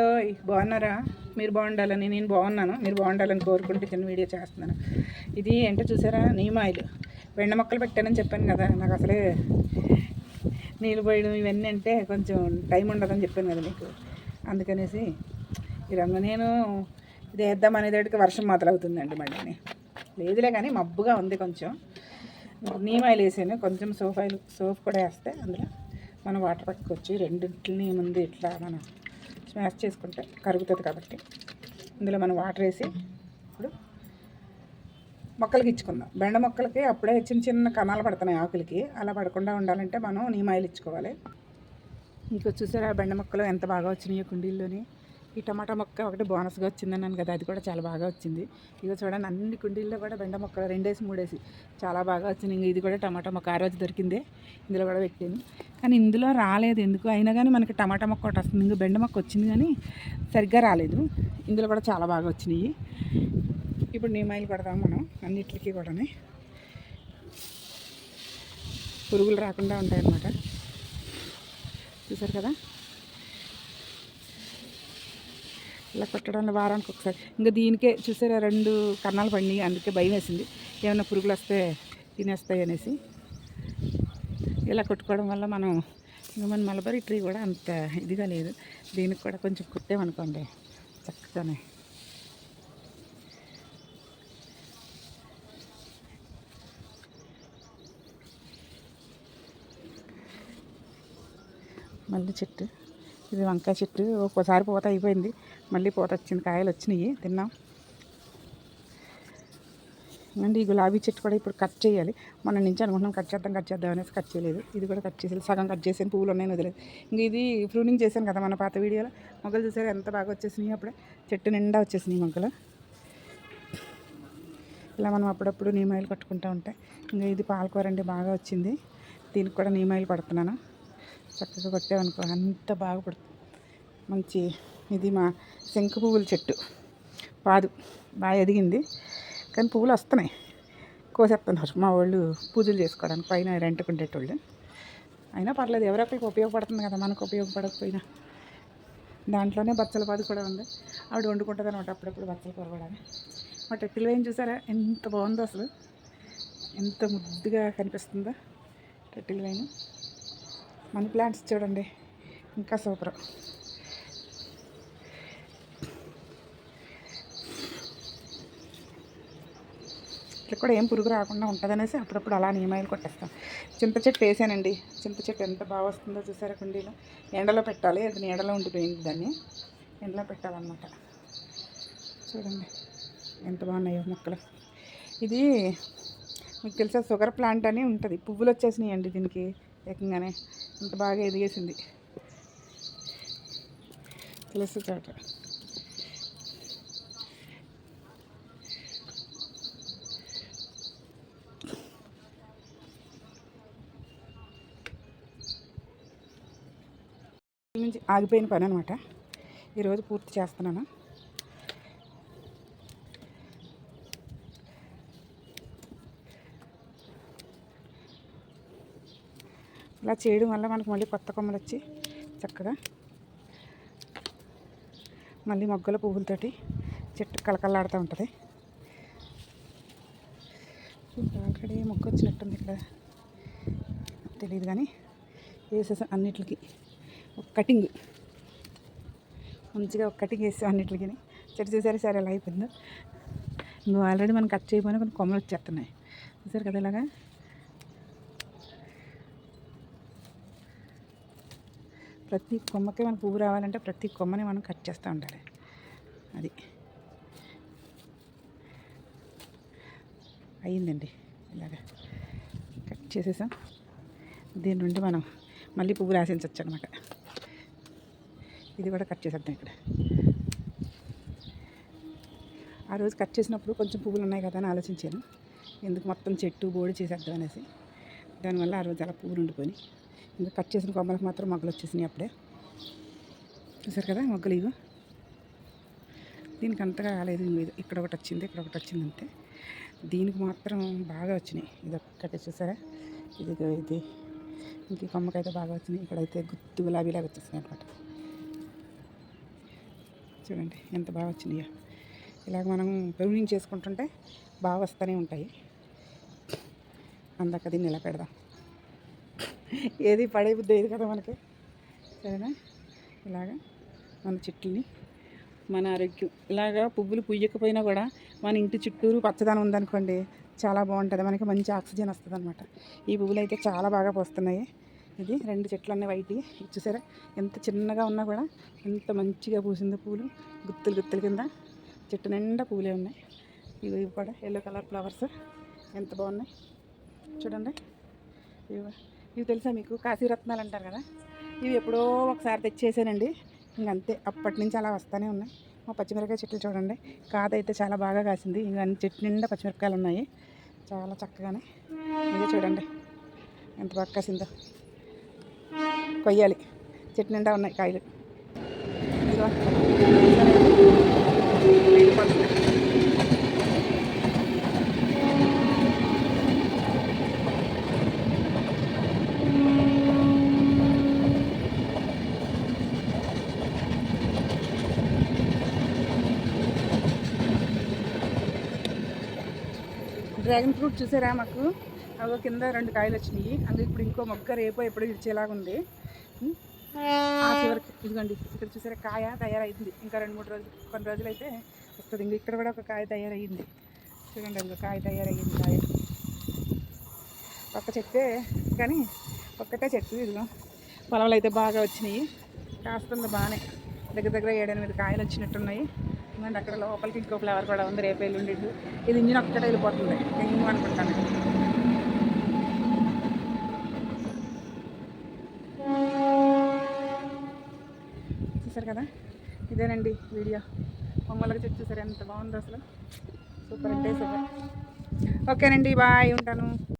ఓయ్ బాగున్నారా? మీరు బాగుండాలని నేను బాగున్నాను. మీరు బాగుండాలని కోరుకుంటూ చిన్న వీడియో చేస్తున్నాను. ఇది ఏంటో చూసారా? Neem oil. వెండ మొక్కలు పెట్టానని చెప్పాను కదా. నాకు అసలే నీళ్ళు పోయడం ఇవన్నీ అంటే కొంచెం టైం ఉండదని చెప్పాను కదా మీకు. అందుకనేసి ఈ రంగు నేను ఇది వేద్దాం అనేదానికి వర్షం మొదలవుతుందండి మళ్ళీ లేదులే కానీ మబ్బుగా ఉంది కొంచెం. నీమ్ ఆయిల్ వేసాను. కొంచెం సోప్ ఆయిల్ సోప్ కూడా వేస్తే అందులో మనం వాటర్ పట్టుకోవచ్చు. రెండింటిని ముందు ఇట్లా మనం స్మాష్ చేసుకుంటే కరుగుతుంది కాబట్టి ఇందులో మనం వాటర్ వేసి ఇప్పుడు మొక్కలకి ఇచ్చుకుందాం. బెండ మొక్కలకి అప్పుడే చిన్న చిన్న కణాలు పడుతున్నాయి ఆకులకి. అలా పడకుండా ఉండాలంటే మనం నీమాయిలు ఇచ్చుకోవాలి. మీకు చూసారా బెండ మొక్కలు ఎంత బాగా వచ్చినాయో కుండీల్లోని? ఈ టమాటా మొక్క ఒకటి బోనస్గా వచ్చిందన్నాను కదా అది కూడా చాలా బాగా వచ్చింది. ఇక చూడండి అన్ని కుండీల్లో కూడా బెండ మొక్కలు రెండేసి మూడేసి చాలా బాగా వచ్చింది ఇంక ఇది కూడా టమాటా మొక్క ఆ రోజు దొరికిందే ఇందులో కూడా పెట్టాను. కానీ ఇందులో రాలేదు ఎందుకు? అయినా కానీ మనకి టమాటా మొక్క ఒకటి వస్తుంది. ఇంక బెండ మొక్క వచ్చింది కానీ సరిగ్గా రాలేదు. ఇందులో కూడా చాలా బాగా వచ్చినాయి. ఇప్పుడు నీమాయిలు కొడదాం మనం అన్నిటికీ కూడా పురుగులు రాకుండా ఉంటాయన్నమాట. చూసారు కదా? ఇలా కొట్టడం వారానికి ఒకసారి. ఇంకా దీనికే చూసారా రెండు కన్నాలు పండి అందుకే భయం వేసింది. ఏమైనా పురుగులు వస్తే తినేస్తాయి అనేసి. ఇలా కొట్టుకోవడం వల్ల మనం ఇంకా మన మలబరీ ట్రీ కూడా అంత ఇదిగా లేదు. దీనికి కూడా కొంచెం కుట్టామనుకోండి చక్కగానే. మళ్ళీ చెట్టు. ఇది వంకాయ చెట్టు. ఒక్కోసారి పూత అయిపోయింది. మళ్ళీ పూత వచ్చింది. కాయలు వచ్చినాయి. తిన్నాం. అండి ఈ గులాబీ చెట్టు కూడా ఇప్పుడు కట్ చేయాలి. మన నుంచి అనుకుంటున్నాం కట్ చేద్దాం కట్ చేద్దాం అనేసి కట్ చేయలేదు. ఇది కూడా కట్ చేసేది సగం కట్ చేసాను పువ్వులు ఉన్నాయి వదిలేదు. ఇంక ఇది ప్రూనింగ్ చేశాను కదా మన పాత వీడియోలో. మొగ్గలు చూసారు? ఎంత బాగా వచ్చేసినాయి అప్పుడే. చెట్టు నిండా వచ్చేసినాయి మొగ్గలు. ఇలా మనం అప్పుడప్పుడు నీమాయిలు కట్టుకుంటూ ఉంటాయి ఇంకా ఇది పాలకూర అండి. బాగా వచ్చింది. దీనికి కూడా నీమాయిలు పడుతున్నాను. చక్కగా కొట్టామనుకో అంత బాగా పడుతుంది మంచి ఇది మా శంకు పువ్వుల చెట్టు. పాదు బాగా ఎదిగింది. కానీ పువ్వులు వస్తున్నాయి. కోసేస్తున్నారు. మా వాళ్ళు పూజలు చేసుకోవడానికి పైన రెంట్కుండేటోళ్ళు అయినా పర్లేదు ఎవరొకరికి ఉపయోగపడుతుంది కదా మనకు ఉపయోగపడకపోయినా. దాంట్లోనే బచ్చల పాదు కూడా ఉంది. ఆవిడ వండుకుంటుంది అనమాట అప్పుడప్పుడు బచ్చల కూర కూడా. మా టెక్కిలో ఏం చూసారా? ఎంత బాగుందో అసలు. ఎంత ముద్దుగా కనిపిస్తుందో టెట్టిల్ వైన్ మనీ ప్లాంట్స్ చూడండి. ఇంకా సూపర్ ఇట్లా కూడా ఏం పురుగు రాకుండా ఉంటుందనేసి అప్పుడప్పుడు అలా నియమాయిలు కొట్టేస్తాం. చింత చెట్టు వేసానండి. చింత చెట్టు ఎంత బాగా వస్తుందో చూసారా కుండీలో? ఎండలో పెట్టాలి. అది నీడలో ఉండిపోయింది దాన్ని. ఎండలో పెట్టాలన్నమాట. చూడండి. ఎంత బాగున్నాయో మొక్కలు. ఇది మీకు తెలుసా? షుగర్ ప్లాంట్ అని ఉంటుంది. పువ్వులు వచ్చేసినాయండి దీనికి. ఏకంగానే. అంత బాగా ఎదిగేసింది. తులసి తోట. నుంచి ఆగిపోయిన పని అనమాట ఈరోజు పూర్తి చేస్తున్నాను. ఇలా చేయడం వల్ల మనకు మళ్ళీ కొత్త కొమ్మలు వచ్చి చక్కగా మళ్ళీ మొగ్గల పువ్వులతోటి చెట్టు కలకల్లాడుతూ ఉంటుంది. ఆల్రెడీ మొగ్గ వచ్చినట్టుంది ఇక్కడ. తెలియదు కానీ వేసేసాం అన్నిటికి ఒక కటింగ్. మంచిగా ఒక కటింగ్ వేసాం అన్నిటికి చెట్టు చేసారి సరే ఎలా అయిపోయిందో? నువ్వు ఆల్రెడీ మనం కట్ చేయబోయినా కొన్ని కొమ్మలు వచ్చేస్తున్నాయి. చూసారు కదా ఇలాగా? ప్రతి కొమ్మకి మనకు పువ్వు రావాలంటే ప్రతి కొమ్మని మనం కట్ చేస్తూ ఉండాలి. అది. అయ్యిందండి. ఇలాగా కట్ చేసేసాం. దీని నుండి మనం మళ్ళీ పువ్వు రాసించవచ్చు అనమాట ఇది కూడా కట్ చేసేద్దాం ఇక్కడ. ఆ రోజు కట్ చేసినప్పుడు కొంచెం పువ్వులు ఉన్నాయి కదా అని ఆలోచించాను. ఎందుకు మొత్తం చెట్టు బోడి చేసేద్దాం అనేసి. దానివల్ల ఆ రోజు అలా పువ్వులు ఉండిపోయి ఇంకా కట్ చేసిన కొమ్మలకు మాత్రం మొగ్గలు వచ్చేసినాయి అప్పుడే. చూసారు కదా మొగ్గలు ఇవి? దీనికి అంతగా రాలేదు ఇది ఇక్కడ ఒకటి వచ్చింది ఇక్కడ ఒకటి వచ్చింది అంతే. దీనికి మాత్రం బాగా వచ్చినాయి. ఇది ఒక్కటే చూసారా? ఇది ఇది. ఇంక ఈ కొమ్మకైతే బాగా వచ్చినాయి. ఇక్కడైతే గుత్తు గులాబీలాగా వచ్చేసినాయి అనమాట చూడండి ఎంత బాగా వచ్చినాయో. ఇలాగ మనం ప్రూనింగ్ చేసుకుంటుంటే బాగా వస్తూనే ఉంటాయి. అందాక దీన్ని ఇలా పెడదాం. ఏది పడే బుద్ధి ఏది కదా మనకి? సరేనా? ఇలాగా మన చెట్లని మన ఆరోగ్యం. ఇలాగా పువ్వులు పూయకపోయినా కూడా మన ఇంటి చుట్టూరు పచ్చదనం ఉందనుకోండి చాలా బాగుంటుంది. మనకి మంచి ఆక్సిజన్ వస్తుంది అనమాట ఈ పువ్వులు అయితే చాలా బాగా పోస్తున్నాయి. ఇది రెండు చెట్లు అన్నీ వైట్ చూసారా? ఎంత చిన్నగా ఉన్నా కూడా ఎంత మంచిగా పూసిందో పూలు. గుత్తులు గుత్తుల కింద చెట్టు నిండా పూలే ఉన్నాయి. ఇవి కూడా ఎల్లో కలర్ ఫ్లవర్స్ ఎంత బాగున్నాయి? చూడండి. ఇవి ఇవి తెలుసా మీకు? కాశీరత్నాలు అంటారు కదా? ఇవి ఎప్పుడో ఒకసారి తెచ్చేసానండి. ఇంకంతే అప్పటి నుంచి అలా వస్తూనే ఉన్నాయి. మా పచ్చిమిరపకాయ చెట్లు చూడండి. కాత అయితే చాలా బాగా కాసింది. ఇంకా చెట్టు నిండా పచ్చిమిరపకాయలు ఉన్నాయి. చాలా చక్కగానే. ఇదే చూడండి. ఎంత బాగా కాసిందో. కొయ్యాలి. చెట్టు నిండా ఉన్నాయి కాయలు ఇదిగో. వెళ్ళిపోతుంది. డ్రాగన్ ఫ్రూట్ చూసారా మాకు? అవి కింద రెండు కాయలు వచ్చినాయి. అందులో ఇప్పుడు ఇంకో మొక్క రేపో ఎప్పుడు ఇచ్చేలాగా ఉంది. ఆ చివరికి ఇదిగోండి ఇక్కడ చూసారా కాయ తయారైంది. ఇంకా రెండు మూడు రోజులు కొన్ని రోజులు అయితే వస్తుంది. ఇంకా ఇక్కడ కూడా ఒక కాయ తయారయ్యింది చూడండి అందులో కాయ తయారయ్యింది కాయ. ఒక్క చెట్టే కానీ ఒక్కటే చెట్టు ఇదిగో. పొలంలో అయితే బాగా వచ్చినాయి. కాస్తుంది బాగానే. దగ్గర దగ్గర ఏడెనిమిది కాయలు వచ్చినట్టున్నాయి. ఎందుకంటే అక్కడ లోపలికి ఇంకో ఫ్లేవర్ కూడా ఉంది. రేపు ఎల్లుండి ఇది ఇంజిన్ ఒక్కటే వెళ్ళిపోతుంది. ఇంజిన్ అనుకుంటాను చూసారు కదా? ఇదేనండి వీడియో. బొమ్మలకు చెట్టు చూసారు ఎంత బాగుందో అసలు. సూపర్ అంటే సూపర్. ఓకేనండి బాయ్. ఉంటాను.